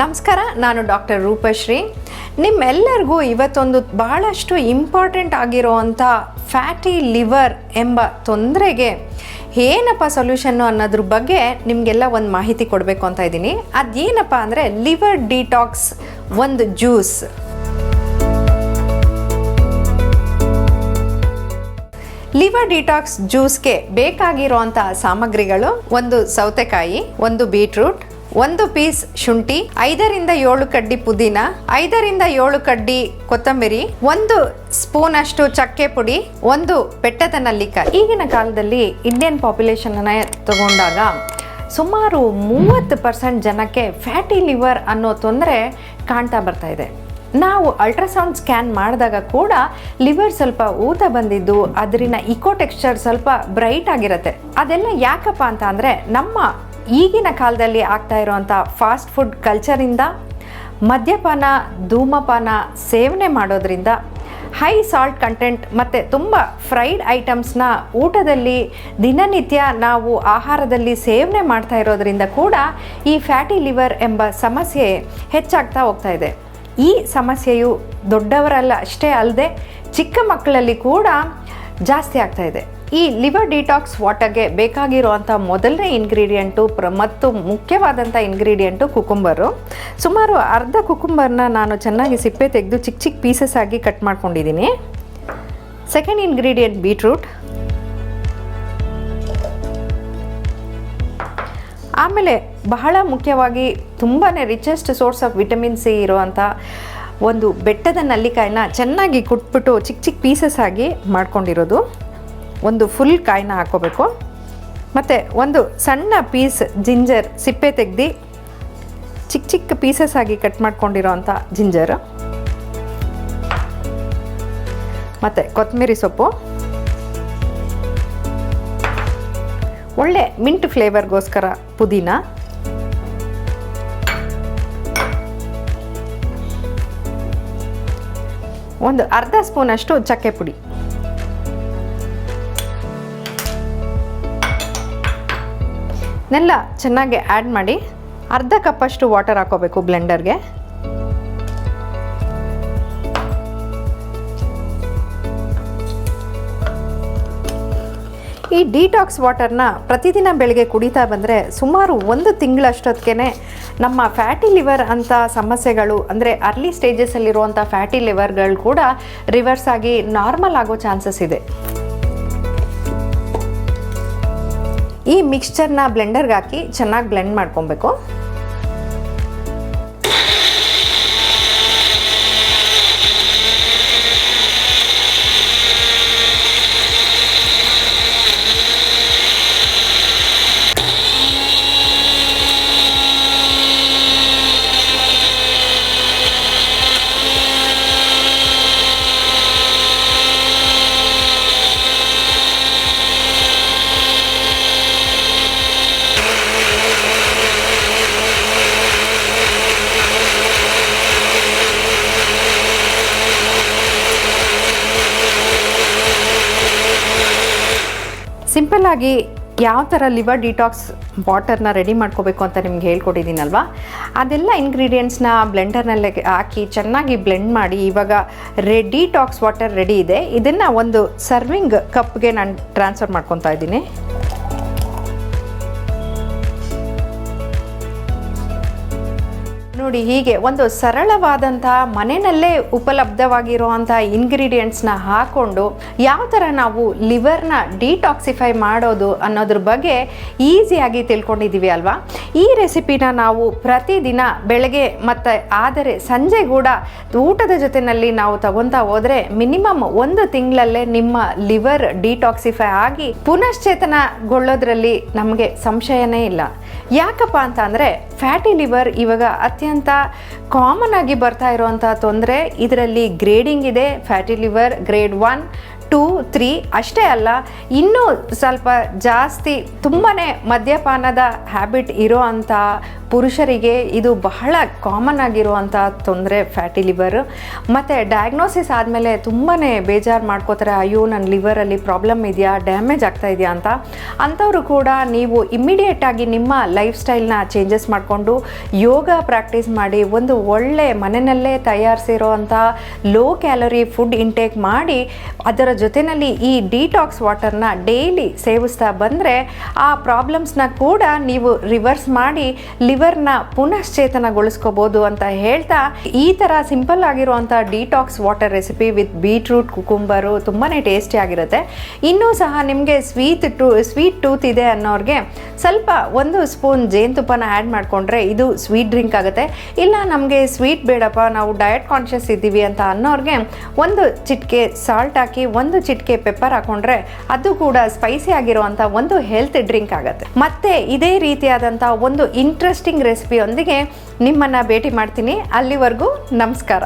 ನಮಸ್ಕಾರ, ನಾನು ಡಾಕ್ಟರ್ ರೂಪಶ್ರೀ. ನಿಮ್ಮೆಲ್ಲರಿಗೂ ಇವತ್ತೊಂದು ಬಹಳಷ್ಟು ಇಂಪಾರ್ಟೆಂಟ್ ಆಗಿರೋವಂಥ ಫ್ಯಾಟಿ ಲಿವರ್ ಎಂಬ ತೊಂದರೆಗೆ ಏನಪ್ಪ ಸೊಲ್ಯೂಷನ್ನು ಅನ್ನೋದ್ರ ಬಗ್ಗೆ ನಿಮಗೆಲ್ಲ ಒಂದು ಮಾಹಿತಿ ಕೊಡಬೇಕು ಅಂತ ಇದ್ದೀನಿ. ಅದೇನಪ್ಪ ಅಂದರೆ ಲಿವರ್ ಡಿಟಾಕ್ಸ್ ಒಂದು ಜ್ಯೂಸ್. ಲಿವರ್ ಡಿಟಾಕ್ಸ್ ಜ್ಯೂಸ್ಗೆ ಬೇಕಾಗಿರುವಂಥ ಸಾಮಗ್ರಿಗಳು ಒಂದು ಸೌತೆಕಾಯಿ, ಒಂದು ಬೀಟ್ರೂಟ್ ಒಂದು ಪೀಸ್ ಶುಂಠಿ, ಐದರಿಂದ ಏಳು ಕಡ್ಡಿ ಪುದೀನ, ಐದರಿಂದ ಏಳು ಕಡ್ಡಿ ಕೊತ್ತಂಬರಿ, ಒಂದು ಸ್ಪೂನ್ ಅಷ್ಟು ಚಕ್ಕೆ ಪುಡಿ, ಒಂದು ಬೆಟ್ಟದ ನಲ್ಲಿಕಾಯಿ. ಈಗಿನ ಕಾಲದಲ್ಲಿ ಇಂಡಿಯನ್ ಪಾಪ್ಯುಲೇಷನ್ ತಗೊಂಡಾಗ ಸುಮಾರು ಮೂವತ್ತು ಪರ್ಸೆಂಟ್ ಜನಕ್ಕೆ ಫ್ಯಾಟಿ ಲಿವರ್ ಅನ್ನೋ ತೊಂದರೆ ಕಾಣ್ತಾ ಬರ್ತಾ ಇದೆ. ನಾವು ಅಲ್ಟ್ರಾಸೌಂಡ್ ಸ್ಕ್ಯಾನ್ ಮಾಡಿದಾಗ ಕೂಡ ಲಿವರ್ ಸ್ವಲ್ಪ ಊತ ಬಂದಿದ್ದು ಅದರಿಂದ ಇಕೋ ಟೆಕ್ಸ್ಚರ್ ಸ್ವಲ್ಪ ಬ್ರೈಟ್ ಆಗಿರುತ್ತೆ. ಅದೆಲ್ಲ ಯಾಕಪ್ಪ ಅಂತ ಅಂದರೆ ನಮ್ಮ ಈಗಿನ ಕಾಲದಲ್ಲಿ ಆಗ್ತಾ ಇರುವಂಥ ಫಾಸ್ಟ್ ಫುಡ್ ಕಲ್ಚರಿಂದ ಮದ್ಯಪಾನ, ಧೂಮಪಾನ ಸೇವನೆ ಮಾಡೋದ್ರಿಂದ ಹೈ ಸಾಲ್ಟ್ ಕಂಟೆಂಟ್ ಮತ್ತು ತುಂಬ ಫ್ರೈಡ್ ಐಟಮ್ಸ್ನ ಊಟದಲ್ಲಿ ದಿನನಿತ್ಯ ನಾವು ಆಹಾರದಲ್ಲಿ ಸೇವನೆ ಮಾಡ್ತಾ ಇರೋದರಿಂದ ಕೂಡ ಈ ಫ್ಯಾಟಿ ಲಿವರ್ ಎಂಬ ಸಮಸ್ಯೆ ಹೆಚ್ಚಾಗ್ತಾ ಹೋಗ್ತಾ ಇದೆ. ಈ ಸಮಸ್ಯೆಯು ದೊಡ್ಡವರಲ್ಲ, ಅಷ್ಟೇ ಅಲ್ಲದೆ ಚಿಕ್ಕ ಮಕ್ಕಳಲ್ಲಿ ಕೂಡ ಜಾಸ್ತಿ ಆಗ್ತಾ ಇದೆ. ಈ ಲಿವರ್ ಡಿಟಾಕ್ಸ್ ವಾಟರ್ಗೆ ಬೇಕಾಗಿರುವಂಥ ಮೊದಲನೇ ಇಂಗ್ರೀಡಿಯೆಂಟು ಪ್ರ, ಮತ್ತು ಮುಖ್ಯವಾದಂಥ ಇಂಗ್ರೀಡಿಯೆಂಟು ಕುಕುಂಬರು. ಸುಮಾರು ಅರ್ಧ ಕುಕುಂಬರ್ನ ನಾನು ಚೆನ್ನಾಗಿ ಸಿಪ್ಪೆ ತೆಗೆದು ಚಿಕ್ಕ ಚಿಕ್ಕ ಪೀಸಸ್ ಆಗಿ ಕಟ್ ಮಾಡ್ಕೊಂಡಿದ್ದೀನಿ. Second ingredient beetroot. ಆಮೇಲೆ ಬಹಳ ಮುಖ್ಯವಾಗಿ ತುಂಬಾ richest source of vitamin C ಇರುವಂಥ ಒಂದು ಬೆಟ್ಟದ ನಲ್ಲಿಕಾಯಿನ ಚೆನ್ನಾಗಿ ಕುಟ್ಬಿಟ್ಟು ಚಿಕ್ಕ ಚಿಕ್ಕ ಪೀಸಸ್ ಆಗಿ ಮಾಡ್ಕೊಂಡಿರೋದು. ಒಂದು ಫುಲ್ ಕಾಯಿನ ಹಾಕೋಬೇಕು. ಮತ್ತು ಒಂದು ಸಣ್ಣ ಪೀಸ್ ಜಿಂಜರ್ ಸಿಪ್ಪೆ ತೆಗ್ದು ಚಿಕ್ಕ ಚಿಕ್ಕ ಪೀಸಸ್ ಆಗಿ ಕಟ್ ಮಾಡ್ಕೊಂಡಿರೋಂಥ ಜಿಂಜರ್ ಮತ್ತು ಕೊತ್ತಂಬರಿ ಸೊಪ್ಪು. ಒಳ್ಳೆ ಮಿಂಟ್ ಫ್ಲೇವರ್ಗೋಸ್ಕರ ಪುದೀನ. ಒಂದು ಅರ್ಧ ಸ್ಪೂನಷ್ಟು ಚಕ್ಕೆ ಪುಡಿ. ನೆಲ್ಲ ಚೆನ್ನಾಗಿ ಆ್ಯಡ್ ಮಾಡಿ ಅರ್ಧ ಕಪ್ಪಷ್ಟು ವಾಟರ್ ಹಾಕೋಬೇಕು ಬ್ಲೆಂಡರ್ಗೆ ಈ ಡಿಟಾಕ್ಸ್ ವಾಟರ್ನ ಪ್ರತಿದಿನ ಬೆಳಗ್ಗೆ ಕುಡಿತಾ ಬಂದರೆ ಸುಮಾರು ಒಂದು ತಿಂಗಳಷ್ಟೊತ್ತಿಗೆ ನಮ್ಮ ಫ್ಯಾಟಿ ಲಿವರ್ ಅಂತ ಸಮಸ್ಯೆಗಳು, ಅಂದರೆ ಅರ್ಲಿ ಸ್ಟೇಜಸ್ಸಲ್ಲಿರುವಂಥ ಫ್ಯಾಟಿ ಲಿವರ್ಗಳು ಕೂಡ ರಿವರ್ಸ್ ಆಗಿ ನಾರ್ಮಲ್ ಆಗೋ ಚಾನ್ಸಸ್ ಇದೆ. ಈ ಮಿಕ್ಸ್ಚರ್ನ ಬ್ಲೆಂಡರ್ಗೆ ಹಾಕಿ ಚೆನ್ನಾಗಿ ಬ್ಲೆಂಡ್ ಮಾಡ್ಕೊಬೇಕು. ಆಗಿ ಯಾವ ಥರ ಲಿವರ್ ಡಿಟಾಕ್ಸ್ ವಾಟರ್ನ ರೆಡಿ ಮಾಡ್ಕೋಬೇಕು ಅಂತ ನಿಮ್ಗೆ ಹೇಳ್ಕೊಟ್ಟಿದ್ದೀನಲ್ವಾ? ಅದೆಲ್ಲ ಇಂಗ್ರೀಡಿಯೆಂಟ್ಸ್ನ ಬ್ಲೆಂಡರ್ನಲ್ಲೇ ಹಾಕಿ ಚೆನ್ನಾಗಿ ಬ್ಲೆಂಡ್ ಮಾಡಿ ಇವಾಗ ರೆಡಿ ಡಿಟಾಕ್ಸ್ ವಾಟರ್ ರೆಡಿ ಇದೆ. ಇದನ್ನು ಒಂದು ಸರ್ವಿಂಗ್ ಕಪ್ಗೆ ನಾನು ಟ್ರಾನ್ಸ್ಫರ್ ಮಾಡ್ಕೊತಾ ಇದ್ದೀನಿ. ನೋಡಿ ಹೀಗೆ ಒಂದು ಸರಳವಾದಂಥ ಮನೆಯಲ್ಲೇ ಉಪಲಬ್ಧವಾಗಿರುವಂಥ ಇಂಗ್ರೀಡಿಯೆಂಟ್ಸ್ನ ಹಾಕೊಂಡು ಯಾವ ಥರ ನಾವು ಲಿವರ್ನ ಡಿಟಾಕ್ಸಿಫೈ ಮಾಡೋದು ಅನ್ನೋದ್ರ ಬಗ್ಗೆ ಈಸಿಯಾಗಿ ತಿಳ್ಕೊಂಡಿದ್ದೀವಿ ಅಲ್ವಾ? ಈ ರೆಸಿಪಿನ ನಾವು ಪ್ರತಿದಿನ ಬೆಳಗ್ಗೆ ಮತ್ತು ಆದರೆ ಸಂಜೆ ಕೂಡ ಊಟದ ಜೊತೆಯಲ್ಲಿ ನಾವು ತಗೊತಾ ಹೋದರೆ ಮಿನಿಮಮ್ ಒಂದು ತಿಂಗಳಲ್ಲೇ ನಿಮ್ಮ ಲಿವರ್ ಡಿಟಾಕ್ಸಿಫೈ ಆಗಿ ಪುನಶ್ಚೇತನಗೊಳ್ಳೋದ್ರಲ್ಲಿ ನಮಗೆ ಸಂಶಯನೇ ಇಲ್ಲ. ಯಾಕಪ್ಪ ಅಂತ ಅಂದರೆ ಫ್ಯಾಟಿ ಲಿವರ್ ಇವಾಗ ಅತ್ಯಂತ ಕಾಮನ್ ಆಗಿ ಬರ್ತಾ ಇರುವಂಥ ತೊಂದರೆ. ಇದರಲ್ಲಿ ಗ್ರೇಡಿಂಗ್ ಇದೆ. Fatty liver grade one two, three ಅಷ್ಟೇ ಅಲ್ಲ, ಇನ್ನೂ ಸ್ವಲ್ಪ ಜಾಸ್ತಿ ತುಂಬಾ ಮದ್ಯಪಾನದ ಹ್ಯಾಬಿಟ್ ಇರೋ ಅಂಥ ಪುರುಷರಿಗೆ ಇದು ಬಹಳ ಕಾಮನ್ ಆಗಿರುವಂಥ ತೊಂದರೆ ಫ್ಯಾಟಿ ಲಿವರ್ ಮತ್ತು ಡಯಾಗ್ನೋಸಿಸ್ ಆದಮೇಲೆ ತುಂಬಾ ಬೇಜಾರು ಮಾಡ್ಕೋತಾರೆ, ಅಯ್ಯೋ ನನ್ನ ಲಿವರಲ್ಲಿ ಪ್ರಾಬ್ಲಮ್ ಇದೆಯಾ ಡ್ಯಾಮೇಜ್ ಆಗ್ತಾ ಇದೆಯಾ ಅಂತ. ಅಂಥವರು ಕೂಡ ನೀವು ಇಮ್ಮಿಡಿಯೇಟಾಗಿ ನಿಮ್ಮ ಲೈಫ್ ಸ್ಟೈಲ್ನ ಚೇಂಜಸ್ ಮಾಡಿಕೊಂಡು ಯೋಗ ಪ್ರಾಕ್ಟೀಸ್ ಮಾಡಿ ಒಂದು ಒಳ್ಳೆ ಮನೆಯಲ್ಲೇ ತಯಾರಿಸಿರೋವಂಥ ಲೋ ಕ್ಯಾಲೋರಿ ಫುಡ್ ಇಂಟೇಕ್ ಮಾಡಿ ಅದರ ಜೊತೆಯಲ್ಲಿ ಈ ಡಿಟಾಕ್ಸ್ ವಾಟರ್ನ ಡೈಲಿ ಸೇವಿಸ್ತಾ ಬಂದರೆ ಆ ಪ್ರಾಬ್ಲಮ್ಸ್ನ ಕೂಡ ನೀವು ರಿವರ್ಸ್ ಮಾಡಿ ಲಿವರ್ನ ಪುನಶ್ಚೇತನಗೊಳಿಸ್ಕೋಬೋದು ಅಂತ ಹೇಳ್ತಾ ಈ ಥರ ಸಿಂಪಲ್ ಆಗಿರುವಂಥ detox water recipe with beetroot cucumber ತುಂಬಾ ಟೇಸ್ಟಿ ಆಗಿರುತ್ತೆ. ಇನ್ನೂ ಸಹ ನಿಮಗೆ ಸ್ವೀಟ್ ಟೂ ಸ್ವೀಟ್ ಟೂತ್ ಇದೆ ಅನ್ನೋರಿಗೆ ಸ್ವಲ್ಪ ಒಂದು ಸ್ಪೂನ್ ಜೇನುತುಪ್ಪನ ಆ್ಯಡ್ ಮಾಡಿಕೊಂಡ್ರೆ ಇದು ಸ್ವೀಟ್ ಡ್ರಿಂಕ್ ಆಗುತ್ತೆ. ಇಲ್ಲ ನಮಗೆ ಸ್ವೀಟ್ ಬೇಡಪ್ಪ, ನಾವು ಡಯಟ್ ಕಾನ್ಷಿಯಸ್ ಇದ್ದೀವಿ ಅಂತ ಅನ್ನೋರಿಗೆ ಒಂದು ಚಿಟಿಕೆ ಸಾಲ್ಟ್ ಹಾಕಿ ಒಂದು ಚಿಟಿಕೆ ಪೆಪ್ಪರ್ ಹಾಕೊಂಡ್ರೆ ಅದು ಕೂಡ ಸ್ಪೈಸಿ ಆಗಿರುವಂಥ ಒಂದು ಹೆಲ್ತ್ ಡ್ರಿಂಕ್ ಆಗುತ್ತೆ. ಮತ್ತೆ ಇದೇ ರೀತಿಯಾದಂಥ ಒಂದು ಇಂಟ್ರೆಸ್ಟಿಂಗ್ ರೆಸಿಪಿಯೊಂದಿಗೆ ನಿಮ್ಮನ್ನು ಭೇಟಿ ಮಾಡ್ತೀನಿ. ಅಲ್ಲಿವರೆಗೂ ನಮಸ್ಕಾರ.